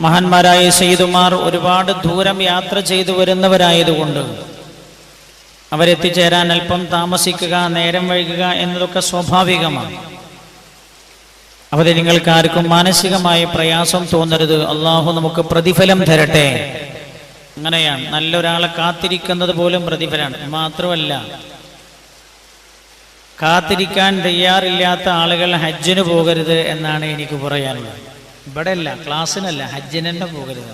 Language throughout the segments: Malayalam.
മഹാന്മാരായ സെയ്തുമാർ ഒരുപാട് ദൂരം യാത്ര ചെയ്തു വരുന്നവരായതുകൊണ്ട് അവരെത്തിച്ചേരാൻ അല്പം താമസിക്കുക നേരം വൈകുക എന്നതൊക്കെ സ്വാഭാവികമാണ്. അവരെ നിങ്ങൾക്ക് ആർക്കും മാനസികമായ പ്രയാസം തോന്നരുത്. അള്ളാഹു നമുക്ക് പ്രതിഫലം തരട്ടെ. അങ്ങനെയാണ്. നല്ലൊരാളെ കാത്തിരിക്കുന്നത് പോലും പ്രതിഫലമാണ്. മാത്രമല്ല കാത്തിരിക്കാൻ തയ്യാറില്ലാത്ത ആളുകൾ ഹജ്ജിന് പോകരുത് എന്നാണ് എനിക്ക് പറയാനുള്ളത്. ഇവിടെ അല്ല ക്ലാസ്സിനല്ല ഹജ്ജിനെന്നെ പോകരുത്.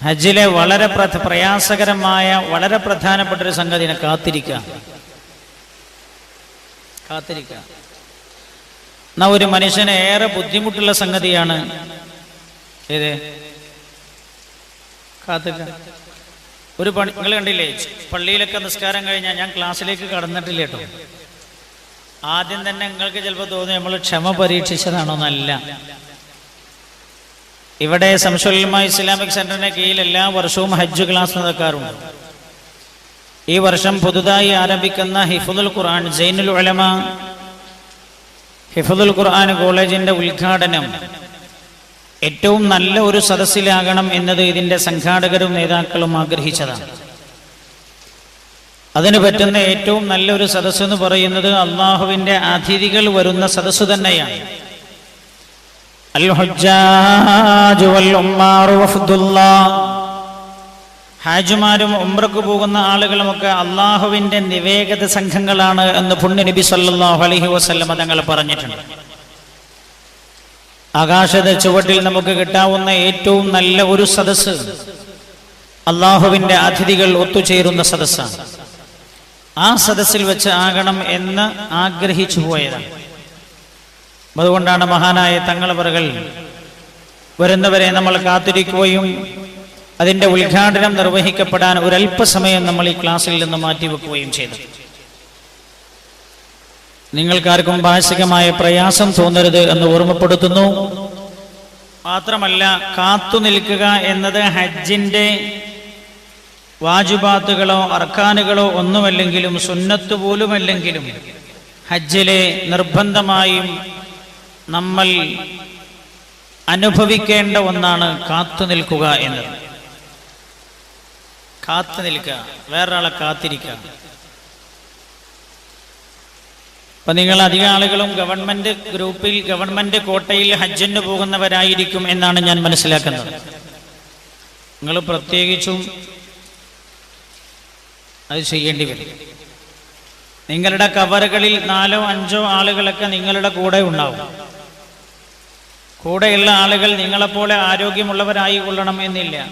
ഹജ്ജിലെ വളരെ പ്രയാസകരമായ വളരെ പ്രധാനപ്പെട്ട ഒരു സംഗതിനെ കാത്തിരിക്കുക കാത്തിരിക്കുക ഒരു മനുഷ്യന് ഏറെ ബുദ്ധിമുട്ടുള്ള സംഗതിയാണ് ഏത്? കാത്തിക്ക ഒരു പണി നിങ്ങൾ കണ്ടില്ലേ പള്ളിയിലൊക്കെ നിസ്കാരം കഴിഞ്ഞാൽ ഞാൻ ക്ലാസ്സിലേക്ക് കടന്നിട്ടില്ല കേട്ടോ. ആദ്യം തന്നെ നിങ്ങൾക്ക് ചിലപ്പോൾ തോന്നി നമ്മൾ ക്ഷമ പരീക്ഷിച്ചതാണോ എന്നല്ല. ഇവിടെ സംശുലമ ഇസ്ലാമിക് സെന്ററിന്റെ കീഴിൽ എല്ലാ വർഷവും ഹജ്ജ് ക്ലാസ് നടക്കാറുണ്ട്. ഈ വർഷം പുതുതായി ആരംഭിക്കുന്ന ഹിഫുദുൽ ഖുർആൻ ജൈനുൽ ഉലമ ഹിഫുദുൽ ഖുർആൻ കോളേജിന്റെ ഉദ്ഘാടനം ഏറ്റവും നല്ല ഒരു സദസ്സിലാകണം എന്നത് ഇതിന്റെ സംഘാടകരും നേതാക്കളും ആഗ്രഹിച്ചതാണ്. അതിന് പറ്റുന്ന ഏറ്റവും നല്ലൊരു സദസ്സ് എന്ന് പറയുന്നത് അള്ളാഹുവിന്റെ അതിഥികൾ വരുന്ന സദസ്സ് തന്നെയാണ്. ഹാജുമാരും ഉംറക്ക് പോകുന്ന ആളുകളുമൊക്കെ അള്ളാഹുവിന്റെ നിവേഗത സംഘങ്ങളാണ് എന്ന് പുണ്യ നബി സല്ലാഹു അലഹി വസ്ല്ലം തങ്ങൾ പറഞ്ഞിട്ടുണ്ട്. ആകാശത്തെ ചുവട്ടിൽ നമുക്ക് കിട്ടാവുന്ന ഏറ്റവും നല്ല ഒരു സദസ്സ് അള്ളാഹുവിന്റെ അതിഥികൾ ഒത്തുചേരുന്ന സദസ്സാണ്. ആ സദസ്സിൽ വെച്ച് ആകണം എന്ന് ആഗ്രഹിച്ചു പോയതാണ്. അതുകൊണ്ടാണ് മഹാനായ തങ്ങളവറുകൾ വരുന്നവരെ നമ്മൾ കാത്തിരിക്കുകയും അതിന്റെ ഉദ്ഘാടനം നിർവഹിക്കപ്പെടാൻ ഒരല്പസമയം നമ്മൾ ഈ ക്ലാസ്സിൽ നിന്ന് മാറ്റിവെക്കുകയും ചെയ്തു. നിങ്ങൾക്കാർക്കും ഭാഷികമായ പ്രയാസം തോന്നരുത് എന്ന് ഓർമ്മപ്പെടുത്തുന്നു. മാത്രമല്ല കാത്തു നിൽക്കുക എന്നത് ഹജ്ജിന്റെ വാജുബാത്തുകളോ അർക്കാനുകളോ ഒന്നുമല്ലെങ്കിലും സുന്നത്ത് പോലുമല്ലെങ്കിലും ഹജ്ജിലെ നിർബന്ധമായും നമ്മൾ അനുഭവിക്കേണ്ട ഒന്നാണ് കാത്തു നിൽക്കുക എന്നത്. കാത്തു നിൽക്കുക വേറൊരാളെ കാത്തിരിക്കുക. അപ്പൊ നിങ്ങൾ അധിക ആളുകളും ഗവൺമെന്റ് ഗ്രൂപ്പിൽ ഗവൺമെന്റ് കോട്ടയിൽ ഹജ്ജിന് പോകുന്നവരായിരിക്കും എന്നാണ് ഞാൻ മനസ്സിലാക്കുന്നത്. നിങ്ങൾ പ്രത്യേകിച്ചും അത് ചെയ്യേണ്ടി വരും. നിങ്ങളുടെ കവറുകളിൽ നാലോ അഞ്ചോ ആളുകളൊക്കെ നിങ്ങളുടെ കൂടെ ഉണ്ടാവും. കൂടെയുള്ള ആളുകൾ നിങ്ങളെപ്പോലെ ആരോഗ്യമുള്ളവരായി കൊള്ളണം എന്നില്ല.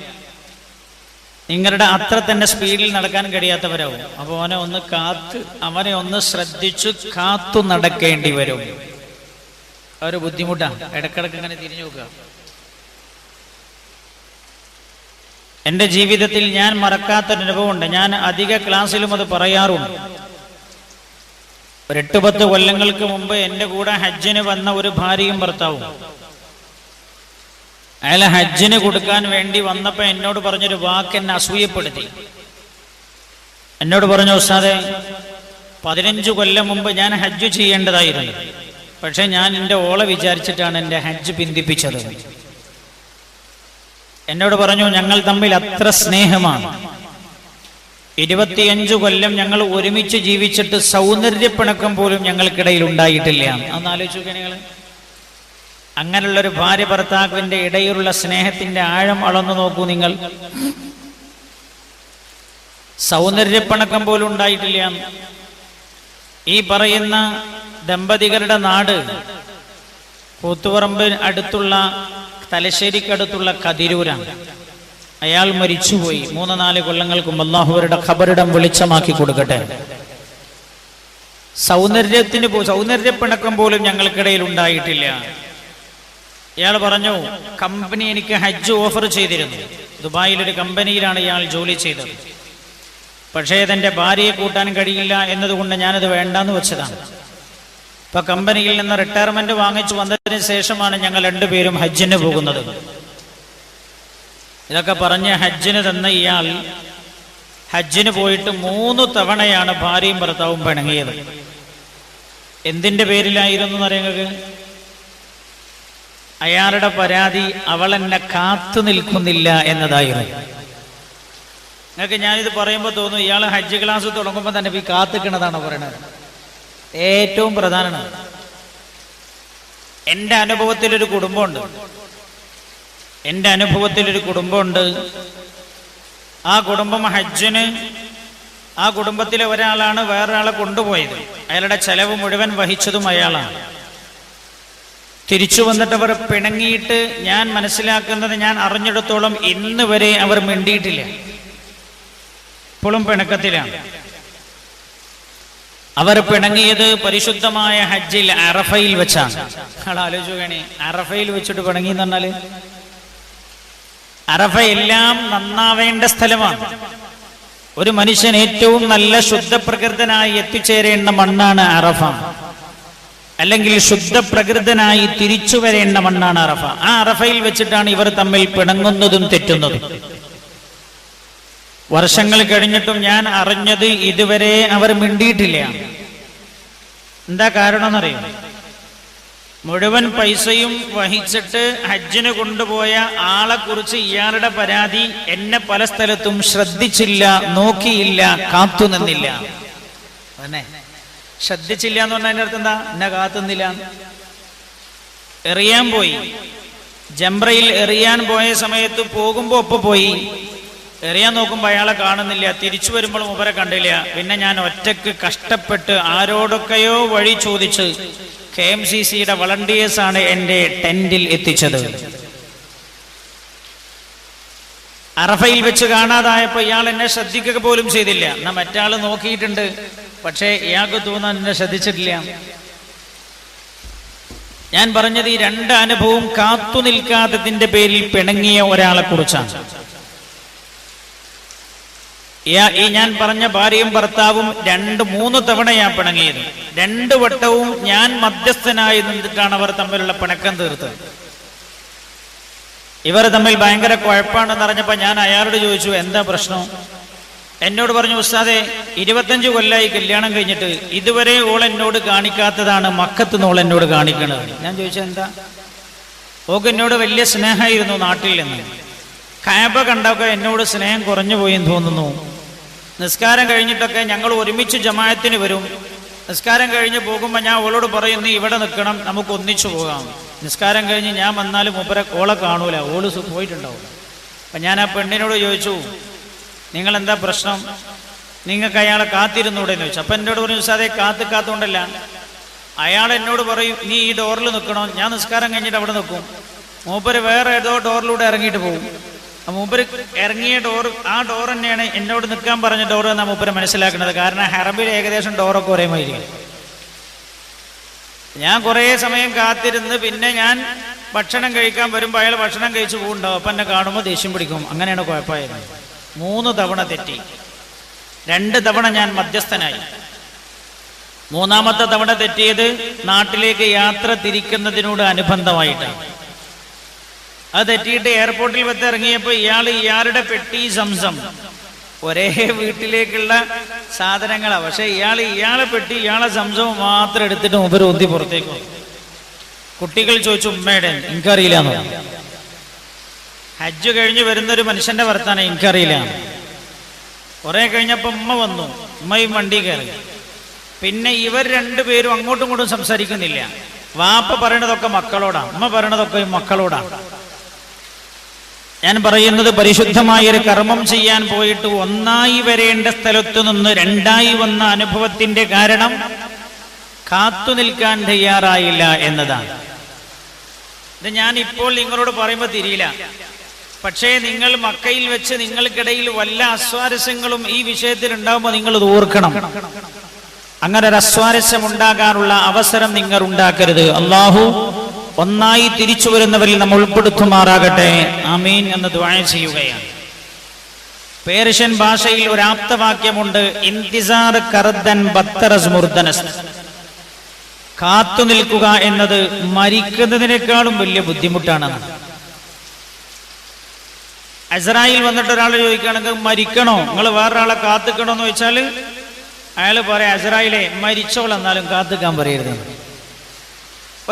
നിങ്ങളുടെ അത്ര തന്നെ സ്പീഡിൽ നടക്കാൻ കഴിയാത്തവരാവും. അപ്പോൾ അവനെ ഒന്ന് കാത്ത് അവനെ ഒന്ന് ശ്രദ്ധിച്ചു കാത്തു നടക്കേണ്ടി വരും. ഒരു ബുദ്ധിമുട്ടാണ്. ഇടക്കിടക്ക് ഇങ്ങനെ തിരിഞ്ഞു നോക്കുക. എന്റെ ജീവിതത്തിൽ ഞാൻ മറക്കാത്തൊരു അനുഭവമുണ്ട് ഞാൻ അധിക ക്ലാസ്സിലും അത് പറയാറുണ്ട്. ഒരു എട്ട് പത്ത് കൊല്ലങ്ങൾക്ക് മുമ്പ് എന്റെ കൂടെ ഹജ്ജിന് വന്ന ഒരു ഭാര്യയും ഭർത്താവും. അയാൾ ഹജ്ജിന് കൊടുക്കാൻ വേണ്ടി വന്നപ്പോൾ എന്നോട് പറഞ്ഞൊരു വാക്ക് എന്നെ അസൂയപ്പെടുത്തി. എന്നോട് പറഞ്ഞു ഉസ്താദെ പതിനഞ്ച് കൊല്ലം മുമ്പ് ഞാൻ ഹജ്ജ് ചെയ്യേണ്ടതായിരുന്നു. പക്ഷെ ഞാൻ എന്റെ ഓളെ വിചാരിച്ചിട്ടാണ് എന്റെ ഹജ്ജ് പിന്തിപ്പിച്ചത്. എന്നോട് പറഞ്ഞു ഞങ്ങൾ തമ്മിൽ അത്ര സ്നേഹമാണ്. ഇരുപത്തിയഞ്ചു കൊല്ലം ഞങ്ങൾ ഒരുമിച്ച് ജീവിച്ചിട്ട് സൗന്ദര്യപ്പിണക്കം പോലും ഞങ്ങൾക്കിടയിൽ ഉണ്ടായിട്ടില്ല. അന്ന് നിങ്ങൾ അങ്ങനെയുള്ള ഒരു ഭാര്യ ഭർത്താവിന്റെ ഇടയിലുള്ള സ്നേഹത്തിന്റെ ആഴം അളന്നു നോക്കൂ നിങ്ങൾ. സൗന്ദര്യപ്പണക്കം പോലും ഉണ്ടായിട്ടില്ല. ഈ പറയുന്ന ദമ്പതികളുടെ നാട് കൂത്തുപറമ്പ് അടുത്തുള്ള തലശ്ശേരിക്കടുത്തുള്ള കതിരൂരാണ്. അയാൾ മരിച്ചുപോയി. മൂന്ന് നാല് കൊല്ലങ്ങൾക്കും അള്ളാഹുവരുടെ ഖബറിടം വെളിച്ചമാക്കി കൊടുക്കട്ടെ. സൗന്ദര്യത്തിന് സൗന്ദര്യപ്പിണക്കം പോലും ഞങ്ങൾക്കിടയിൽ ഉണ്ടായിട്ടില്ല. ഇയാൾ പറഞ്ഞു കമ്പനി എനിക്ക് ഹജ്ജ് ഓഫർ ചെയ്തിരുന്നു. ദുബായിൽ ഒരു കമ്പനിയിലാണ് ഇയാൾ ജോലി ചെയ്തത്. പക്ഷേ തന്റെ ഭാര്യയെ കൂട്ടാൻ കഴിയില്ല എന്നതുകൊണ്ട് ഞാനത് വേണ്ടാന്ന് വെച്ചതാണ്. ഇപ്പൊ കമ്പനിയിൽ നിന്ന് റിട്ടയർമെന്റ് വാങ്ങിച്ചു വന്നതിന് ശേഷമാണ് ഞങ്ങൾ രണ്ടുപേരും ഹജ്ജിന് പോകുന്നത്. ഇതൊക്കെ പറഞ്ഞ് ഹജ്ജിന് തന്ന ഇയാൾ ഹജ്ജിന് പോയിട്ട് മൂന്ന് തവണയാണ് ഭാര്യയും ഭർത്താവും പിണങ്ങിയത്. എന്തിന്റെ പേരിലായിരുന്നു അറിയുന്നത് അയാളുടെ പരാതി അവൾ എന്നെ കാത്തു നിൽക്കുന്നില്ല എന്നതായിരുന്നു. നിങ്ങൾക്ക് ഞാനിത് പറയുമ്പോൾ തോന്നുന്നു ഇയാൾ ഹജ്ജ് ക്ലാസ് തുടങ്ങുമ്പോൾ തന്നെ ഈ കാത്തുക്കണതാണ് പറയണത്? ഏറ്റവും പ്രധാനമാണ്. എന്റെ അനുഭവത്തിലൊരു കുടുംബമുണ്ട്. എന്റെ അനുഭവത്തിലൊരു കുടുംബമുണ്ട്. ആ കുടുംബം ഹജ്ജിന് ആ കുടുംബത്തിലെ ഒരാളാണ് വേറൊരാളെ കൊണ്ടുപോയത്. അയാളുടെ ചെലവ് മുഴുവൻ വഹിച്ചതും അയാളാണ്. തിരിച്ചു വന്നിട്ട് അവർ പിണങ്ങിയിട്ട് ഞാൻ മനസ്സിലാക്കുന്നത് ഞാൻ അറിഞ്ഞെടുത്തോളം ഇന്ന് വരെ അവർ മിണ്ടിയിട്ടില്ല. ഇപ്പോഴും പിണക്കത്തിലാണ്. അവർ പിണങ്ങിയത് പരിശുദ്ധമായ ഹജ്ജിൽ അറഫയിൽ വെച്ചാണ്. ആലോചിക്കുകയാണെ അറഫയിൽ വെച്ചിട്ട് പിണങ്ങി എന്ന് പറഞ്ഞാൽ അറഫ എല്ലാം നന്നാവേണ്ട സ്ഥലമാണ്. ഒരു മനുഷ്യൻ ഏറ്റവും നല്ല ശുദ്ധപ്രകൃതനായി എത്തിച്ചേരേണ്ട മണ്ണാണ് അറഫ. അല്ലെങ്കിൽ ശുദ്ധപ്രകൃതനായി തിരിച്ചു വരേണ്ട മണ്ണാണ് അറഫ. ആ അറഫയിൽ വെച്ചിട്ടാണ് ഇവർ തമ്മിൽ പിണങ്ങുന്നതും തെറ്റുന്നതും. വർഷങ്ങൾ കഴിഞ്ഞിട്ടും ഞാൻ അറിഞ്ഞത് ഇതുവരെ അവർ മിണ്ടിയിട്ടില്ല. എന്താ കാരണം എന്നറിയാം മുഴുവൻ പൈസയും വഹിച്ചിട്ട് ഹജ്ജിന് കൊണ്ടുപോയ ആളെ കുറിച്ച് ഇയാളുടെ പരാതി എന്നെ പല സ്ഥലത്തും ശ്രദ്ധിച്ചില്ല നോക്കിയില്ല കാത്തുനിന്നില്ല നിന്നില്ല. ശ്രദ്ധിച്ചില്ല എന്ന് പറഞ്ഞാൽ അതിന്റെ അർത്ഥം എന്താ? എന്നെ കാത്തുന്നില്ല എറിയാൻ പോയി. ജംബ്രയിൽ എറിയാൻ പോയ സമയത്ത് പോകുമ്പോ ഒപ്പം പോയി. എറിയാൻ നോക്കുമ്പോൾ അയാളെ കാണുന്നില്ല. തിരിച്ചു വരുമ്പോൾ മുമ്പരെ കണ്ടില്ല. പിന്നെ ഞാൻ ഒറ്റയ്ക്ക് കഷ്ടപ്പെട്ട് ആരോടൊക്കെയോ വഴി ചോദിച്ച് കെ എം സി സിയുടെ വളണ്ടിയേഴ്സ് ആണ് എന്റെ ടെന്റിൽ എത്തിച്ചത്. അറഫയിൽ വെച്ച് കാണാതായപ്പോൾ ഇയാൾ എന്നെ ശ്രദ്ധിക്കുക പോലും ചെയ്തില്ല. എന്നാ മറ്റാൾ നോക്കിയിട്ടുണ്ട്. പക്ഷേ ഇയാൾക്ക് തോന്നാൻ എന്നെ ശ്രദ്ധിച്ചിട്ടില്ല. ഞാൻ പറഞ്ഞത് ഈ രണ്ട് അനുഭവം കാത്തു നിൽക്കാത്തതിന്റെ പേരിൽ പിണങ്ങിയ ഒരാളെ കുറിച്ചാണ് ഈ ഞാൻ പറഞ്ഞ ഭാര്യയും ഭർത്താവും രണ്ട് മൂന്ന് തവണ ഞാൻ പിണങ്ങിയത്. രണ്ട് വട്ടവും ഞാൻ മധ്യസ്ഥനായി നിന്നിട്ടാണ് അവർ തമ്മിലുള്ള പിണക്കം തീർത്തത്. ഇവർ തമ്മിൽ ഭയങ്കര കുഴപ്പമാണെന്ന് അറിഞ്ഞപ്പോ ഞാൻ അയാളോട് ചോദിച്ചു എന്താ പ്രശ്നം? എന്നോട് പറഞ്ഞു ഉസ്താദെ ഇരുപത്തഞ്ച് കൊല്ലായി കല്യാണം കഴിഞ്ഞിട്ട് ഇതുവരെ ഓൾ എന്നോട് കാണിക്കാത്തതാണ് മക്കത്ത് നിന്ന് ഓൾ എന്നോട് കാണിക്കണത്. ഞാൻ ചോദിച്ചത് എന്താ? ഓക്ക് എന്നോട് വലിയ സ്നേഹമായിരുന്നു നാട്ടിൽ നിന്ന്. കാബ കണ്ടൊക്കെ എന്നോട് സ്നേഹം കുറഞ്ഞു പോയി എന്ന് തോന്നുന്നു. നിസ്കാരം കഴിഞ്ഞിട്ടൊക്കെ ഞങ്ങൾ ഒരുമിച്ച് ജമായത്തിന് വരും. നിസ്കാരം കഴിഞ്ഞ് പോകുമ്പോൾ ഞാൻ ഓളോട് പറയും നീ ഇവിടെ നിൽക്കണം നമുക്ക് ഒന്നിച്ചു പോകാം. നിസ്കാരം കഴിഞ്ഞ് ഞാൻ വന്നാലും മുപ്പര ഓളെ കാണൂല ഓൾ പോയിട്ടുണ്ടാവും. അപ്പം ഞാൻ ആ പെണ്ണിനോട് ചോദിച്ചു നിങ്ങൾ എന്താ പ്രശ്നം? നിങ്ങൾക്ക് അയാളെ കാത്തിരുന്നൂടെ? എന്ന് ചോദിച്ചു. അപ്പം എന്നോട് പറഞ്ഞു സാറേ കാത്ത് കാത്തുകൊണ്ടല്ല അയാൾ എന്നോട് പറയും നീ ഈ ഡോറിൽ നിൽക്കണം? ഞാൻ നിസ്കാരം കഴിഞ്ഞിട്ട് അവിടെ നിൽക്കും. മൂപ്പര് വേറെ ഏതോ ഡോറിലൂടെ ഇറങ്ങിയിട്ട് പോകും. മൂപ്പര് ഇറങ്ങിയ ഡോർ ആ ഡോർ തന്നെയാണ് എന്നോട് നിൽക്കാൻ പറഞ്ഞ ഡോർ എന്നാണ് മൂപ്പര് മനസ്സിലാക്കുന്നത്. കാരണം ഹറബിൽ ഏകദേശം ഡോറൊക്കെ ഒരേ മാതിരി ഞാൻ കുറേ സമയം കാത്തിരുന്ന് പിന്നെ ഞാൻ ഭക്ഷണം കഴിക്കാൻ വരുമ്പോൾ അയാൾ ഭക്ഷണം കഴിച്ച് പോകുന്നുണ്ടാവും അപ്പം എന്നെ കാണുമ്പോൾ ദേഷ്യം പിടിക്കും. അങ്ങനെയാണ് കുഴപ്പമായത്. മൂന്ന് തവണ തെറ്റി. രണ്ട് തവണ ഞാൻ മധ്യസ്ഥനായി. മൂന്നാമത്തെ തവണ തെറ്റിയത് നാട്ടിലേക്ക് യാത്ര തിരിക്കുന്നതിനോട് അനുബന്ധമായിട്ടാണ്. അത് തെറ്റിയിട്ട് എയർപോർട്ടിൽ വെച്ച് ഇറങ്ങിയപ്പോൾ ഇയാൾ ഇയാളുടെ പെട്ടി സംസം. ഒരേ വീട്ടിലേക്കുള്ള സാധനങ്ങളാ. പക്ഷെ ഇയാൾ ഇയാളെ പെട്ടി ഇയാളെ സംസം മാത്രം എടുത്തിട്ട് മുമ്പ് ഒന്തി പുറത്തേക്ക് കുട്ടികൾ ചോദിച്ചു ഉമ്മയുടെ എനിക്കറിയില്ല. ഹജ്ജ് കഴിഞ്ഞ് വരുന്ന ഒരു മനുഷ്യന്റെ വർത്താനം എനിക്കറിയില്ല കുറെ കഴിഞ്ഞപ്പോ ഉമ്മ വന്നു. ഉമ്മയും വണ്ടി കയറി. പിന്നെ ഇവർ രണ്ടുപേരും അങ്ങോട്ടും ഇങ്ങോട്ടും സംസാരിക്കുന്നില്ല. വാപ്പ പറയണതൊക്കെ മക്കളോടാണ് ഉമ്മ പറയണതൊക്കെ മക്കളോടാണ് ഞാൻ പറയുന്നത് പരിശുദ്ധമായ ഒരു കർമ്മം ചെയ്യാൻ പോയിട്ട് ഒന്നായി വരേണ്ട സ്ഥലത്തു നിന്ന് രണ്ടായി വന്ന അനുഭവത്തിന്റെ കാരണം കാത്തു നിൽക്കാൻ തയ്യാറായില്ല എന്നതാണ്. ഇത് ഞാൻ ഇപ്പോൾ നിങ്ങളോട് പറയുമ്പോൾ തിരിയില്ല. പക്ഷേ നിങ്ങൾ മക്കയിൽ വെച്ച് നിങ്ങൾക്കിടയിൽ വല്ല അസ്വാരസ്യങ്ങളും ഈ വിഷയത്തിൽ ഉണ്ടാകുമ്പോൾ നിങ്ങൾ ഓർക്കണം. അങ്ങനെ ഒരു അസ്വാരസ്യം ഉണ്ടാകാനുള്ള അവസരം നിങ്ങൾ ഉണ്ടാക്കരുത്. അള്ളാഹു ഒന്നായി തിരിച്ചു വരുന്നവരിൽ നമ്മൾ ഉൾപ്പെടുത്തുമാറാകട്ടെ. അമീൻ എന്ന് ദ്വായ ചെയ്യുകയാണ്. പേർഷ്യൻ ഭാഷയിൽ ഒരു ആപ്തവാക്യമുണ്ട് ഇന്തിസാർ കർദൻ ബത്തറസ് കാത്തു നിൽക്കുക എന്നത് മരിക്കുന്നതിനേക്കാളും വലിയ ബുദ്ധിമുട്ടാണ് അസറായിൽ വന്നിട്ട് ഒരാൾ ചോദിക്കുകയാണെങ്കിൽ മരിക്കണോ? നിങ്ങൾ വേറൊരാളെ കാത്തുക്കണോ എന്ന് ചോദിച്ചാൽ അയാൾ പറയാം അസറായിലെ മരിച്ചോളെന്നാലും കാത്തിക്കാൻ പറയരുത്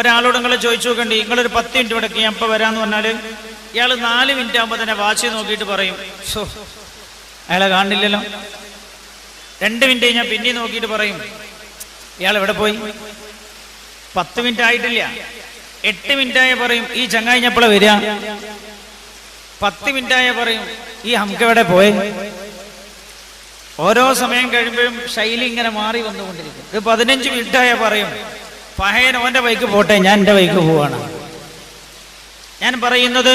ഒരാളോട് നിങ്ങൾ ചോദിച്ചു നോക്കണ്ടി. നിങ്ങളൊരു പത്ത് മിനിറ്റ് ഇവിടെ ഞാൻ ഇപ്പൊ വരാന്ന് പറഞ്ഞാൽ ഇയാൾ നാല് മിനിറ്റ് ആകുമ്പോൾ തന്നെ വാച്ച് നോക്കിയിട്ട് പറയും. സോ അയാളെ കാണില്ലല്ലോ. രണ്ട് മിനിറ്റ് കഴിഞ്ഞാൽ പിന്നെയും നോക്കിയിട്ട് പറയും. ഇയാൾ എവിടെ പോയി? പത്ത് മിനിറ്റ് ആയിട്ടില്ല. എട്ട് മിനിറ്റ് ആയ പറയും ഈ ചങ്ങായി ഞപ്പളെ വരിക. പത്ത് മിനിറ്റ് ആയ പറയും ഈ ഹംക്ക് എവിടെ പോയി? ഓരോ സമയം കഴിയുമ്പോഴും ശൈലി ഇങ്ങനെ മാറി വന്നുകൊണ്ടിരിക്കും. ഇത് പതിനഞ്ച് മിനിറ്റ് ആയ പറയും പഹയൻ ഓന്റെ ബൈക്ക് പോട്ടെ ഞാൻ എന്റെ ബൈക്ക് പോവാണ്. ഞാൻ പറയുന്നത്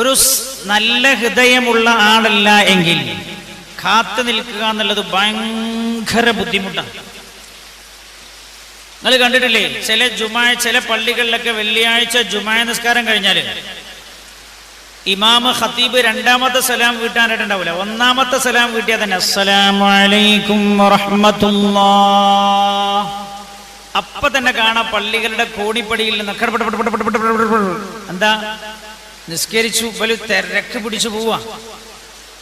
ഒരു നല്ല ഹൃദയമുള്ള ആളല്ല എങ്കിൽ കാത്തു നിൽക്കുക എന്നുള്ളത് ഭയങ്കര ബുദ്ധിമുട്ടാണ്. നിങ്ങൾ കണ്ടിട്ടില്ലേ ചില ജുമായ ചില പള്ളികളിലൊക്കെ വെള്ളിയാഴ്ച ജുമായ നിസ്കാരം കഴിഞ്ഞാൽ ഇമാമ് ഖത്തീബ് രണ്ടാമത്തെ സലാം വീട്ടാനായിട്ടുണ്ടാവില്ല. ഒന്നാമത്തെ സലാം വീട്ടിയാൽ തന്നെ അസ്സലാമു അലൈക്കും വറഹ്മത്തുള്ളാഹ് അപ്പൊ തന്നെ കാണാം പള്ളികളുടെ കോണിപ്പടിയിൽ. എന്താ? നിസ്കരിച്ചു വലിയ തിരക്ക് പിടിച്ചു പോവാ.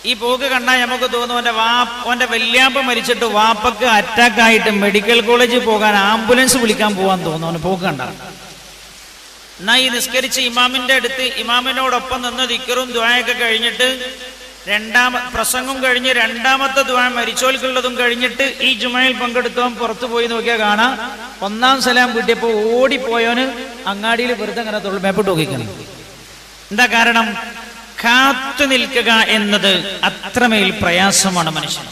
ഈ പോക്ക് കണ്ടാൽ നമുക്ക് തോന്നും ഓന്റെ വാപ്പ അവന്റെ വല്യാപ്പ മരിച്ചിട്ട് വാപ്പക്ക് അറ്റാക്ക് ആയിട്ട് മെഡിക്കൽ കോളേജിൽ പോകാൻ ആംബുലൻസ് വിളിക്കാൻ പോവാൻ തോന്നുന്നു. അവന് പോക്ക് കണ്ട. എന്നാ ഈ നിസ്കരിച്ച് ഇമാമിന്റെ അടുത്ത് ഇമാമിനോടൊപ്പം നിന്ന് ദിക്കറും ദ്വായൊക്കെ കഴിഞ്ഞിട്ട് രണ്ടാമ പ്രസംഗം കഴിഞ്ഞ് രണ്ടാമത്തെ ദ്വാ മരിച്ചോൽക്കുള്ളതും കഴിഞ്ഞിട്ട് ഈ ജുമയിൽ പങ്കെടുത്തവൻ പുറത്തു പോയി നോക്കിയാൽ കാണാം. ഒന്നാം സലാം കിട്ടിയപ്പോ ഓടിപ്പോയവന് അങ്ങാടിയിൽ വെറുതെ അങ്ങനെ തൊഴിൽ നോക്കിക്കണം. എന്താ കാരണം? കാത്തു നിൽക്കുക എന്നത് അത്രമേൽ പ്രയാസമാണ് മനുഷ്യൻ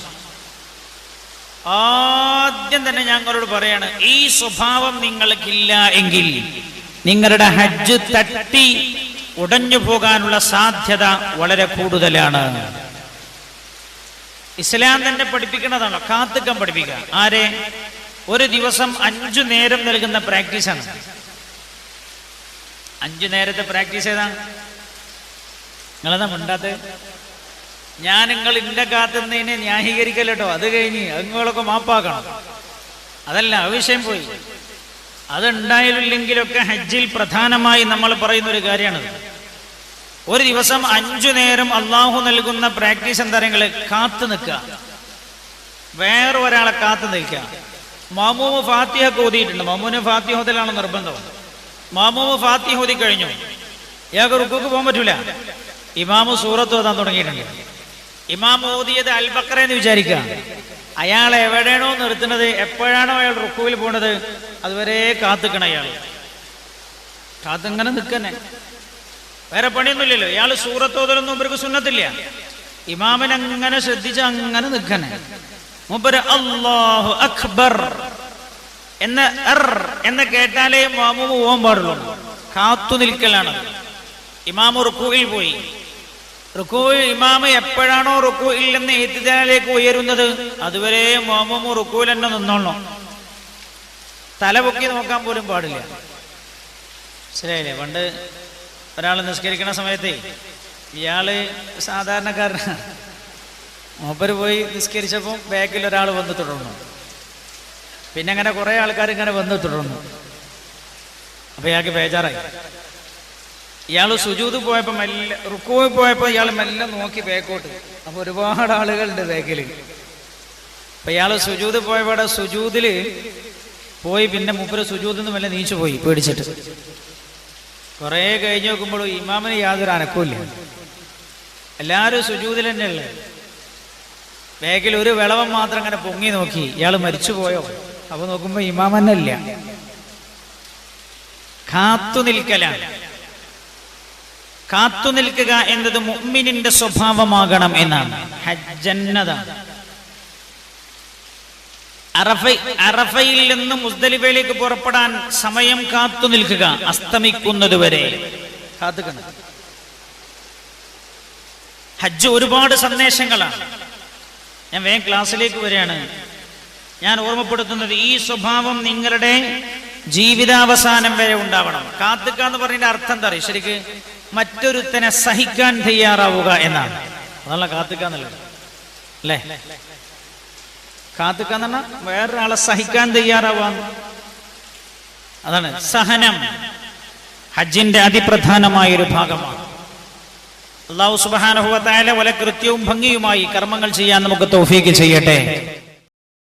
ആദ്യം തന്നെ ഞങ്ങളോട് പറയാണ് ഈ സ്വഭാവം നിങ്ങൾക്കില്ല എങ്കിൽ നിങ്ങളുടെ ഹജ്ജ് തട്ടി ഉടഞ്ഞു പോകാനുള്ള സാധ്യത വളരെ കൂടുതലാണ്. ഇസ്ലാം തന്നെ പഠിപ്പിക്കുന്നതാണോ കാത്തുക്കം പഠിപ്പിക്കുക. ആരെ? ഒരു ദിവസം അഞ്ചു നേരം നൽകുന്ന പ്രാക്ടീസാണ് അഞ്ചു നേരത്തെ പ്രാക്ടീസ് ഏതാണ് നിങ്ങളെന്താ മിണ്ടാത്ത? ഞാൻ നിങ്ങൾ ഇന്റെ കാത്തുന്നതിനെ ന്യായീകരിക്കല്ലോ അത് കഴിഞ്ഞ് അങ്ങുകളൊക്കെ മാപ്പാക്കണം. അതല്ല ആ വിഷയം പോയി. അതുണ്ടായില്ലെങ്കിലൊക്കെ ഹജ്ജിൽ പ്രധാനമായി നമ്മൾ പറയുന്ന ഒരു കാര്യമാണ് ഒരു ദിവസം അഞ്ചു നേരം അള്ളാഹു നൽകുന്ന പ്രാക്ടീസ് എന്താ നിങ്ങൾ കാത്തു നിൽക്കുക. വേറെ ഒരാളെ കാത്തു നിൽക്കുക. മാമൂമ് ഫാത്തിഹ ഓതിയിട്ടുണ്ട്. മാമൂന് ഫാത്തിഹോദിലാണ് നിർബന്ധം. മാമൂമ് ഫാത്തിഹ ഓതി കഴിഞ്ഞു. ഇയാൾക്ക് റുക്കുക്ക് പോകാൻ പറ്റൂല. ഇമാമു സൂറത്ത് ഓതാൻ തുടങ്ങിയിട്ടുണ്ട്. ഇമാം ഓതിയത് അൽബക്കറ എന്ന് വിചാരിക്കുക. അയാൾ എവിടെയാണോ നിർത്തുന്നത്? എപ്പോഴാണോ അയാൾ റുക്കുവിൽ പോണത്? അതുവരെ കാത്തുക്കണം അയാൾ. കാത്തിങ്ങനെ നിൽക്കന്നെ. വേറെ പണിയൊന്നുമില്ലല്ലോ. ഇയാൾ സൂറത്തോതലൊന്നും ഇവർക്ക് സുന്നത്തില്ല. ഇമാമൻ അങ്ങനെ ശ്രദ്ധിച്ച് അങ്ങനെ നിൽക്കണേ മൂപ്പര് അള്ളാഹു അക്ബർ എന്ന അർ എന്ന് കേട്ടാലേ മാമു പോകാൻ പാടുള്ളൂ. കാത്തു നിൽക്കലാണ്. ഇമാമു റുക്കുവിൽ പോയി. റുക്കുവിൽ ഇമാമ എപ്പോഴാണോ റുക്കുവിൽ നിന്ന് ഏത്തിലേക്ക് ഉയരുന്നത് അതുവരെ മാമു റുക്കുവിൽ തന്നെ നിന്നോളണം. തല പൊക്കി നോക്കാൻ പോലും പാടില്ല. മനസ്സിലായില്ലേ? പണ്ട് ഒരാൾ നിസ്കരിക്കുന്ന സമയത്ത് ഇയാൾ സാധാരണക്കാരനാണ് മൂപ്പര് പോയി നിസ്കരിച്ചപ്പോൾ ബാക്കിൽ ഒരാൾ വന്ന് തുടർന്നു. പിന്നെ അങ്ങനെ കുറെ ആൾക്കാർ ഇങ്ങനെ വന്ന് തുടർന്നു. അപ്പൊ ഇയാൾക്ക് ബേജാറായി. ഇയാൾ സുജൂത് പോയപ്പോ മെല്ലെ റുക്കുവിൽ പോയപ്പോ ഇയാൾ മെല്ലെ നോക്കി ബാക്കോട്ട് അപ്പൊ ഒരുപാട് ആളുകളുണ്ട് ബാക്കിൽ അപ്പൊ ഇയാൾ സുജൂത് പോയപ്പോൾ സുജൂതിൽ പോയി പിന്നെ മൂപ്പര് സുജൂതിൽ മെല്ലെ നീച്ചു പോയി പേടിച്ചിട്ട്. കുറെ കഴിഞ്ഞ് നോക്കുമ്പോൾ ഇമാമിന് യാതൊരു അനക്കമില്ല എല്ലാവരും സുജൂതിൽ തന്നെയല്ലേ ബാഗിൽ ഒരു വിളവം മാത്രം അങ്ങനെ പൊങ്ങി നോക്കി. ഇയാൾ മരിച്ചു പോയോ അപ്പൊ നോക്കുമ്പോ ഇമാമന്നല്ല കാത്തു നിൽക്കലാണ് കാത്തു നിൽക്കുക എന്നത് മുഅ്മിനിന്റെ സ്വഭാവമാകണം എന്നാണ്. ഹജ്ജന്നതാണ്. അറഫയിൽ നിന്ന് മുസ്ദലിഫയിലേക്ക് പുറപ്പെടാൻ സമയം കാത്തു നിൽക്കുക അസ്തമിക്കുന്നത് വരെ. കാത്തുക്കണം. ഹജ്ജ് ഒരുപാട് സന്ദേശങ്ങളാണ്. ഞാൻ വേഗം ക്ലാസ്സിലേക്ക് വരികയാണ്. ഞാൻ ഓർമ്മപ്പെടുത്തുന്നത് ഈ സ്വഭാവം നിങ്ങളുടെ ജീവിതാവസാനം വരെ ഉണ്ടാവണം. കാത്തുക എന്ന് പറഞ്ഞതിന്റെ അർത്ഥം എന്താ പറയുക ശരിക്ക് മറ്റൊരുത്തനെ സഹിക്കാൻ തയ്യാറാവുക എന്നാണ്. അതല്ല കാത്തുക എന്നുള്ളത്. അല്ലേ? കാത്തുക എന്ന് പറഞ്ഞാൽ വേറൊരാളെ സഹിക്കാൻ തയ്യാറാവാന്ന് അതാണ് സഹനം ഹജ്ജിന്റെ അതിപ്രധാനമായ ഒരു ഭാഗമാണ് അള്ളാഹു സുബാനഹുവത്തായ വല കൃത്യവും ഭംഗിയുമായി കർമ്മങ്ങൾ ചെയ്യാൻ നമുക്ക് തോഫീക്ക് ചെയ്യട്ടെ.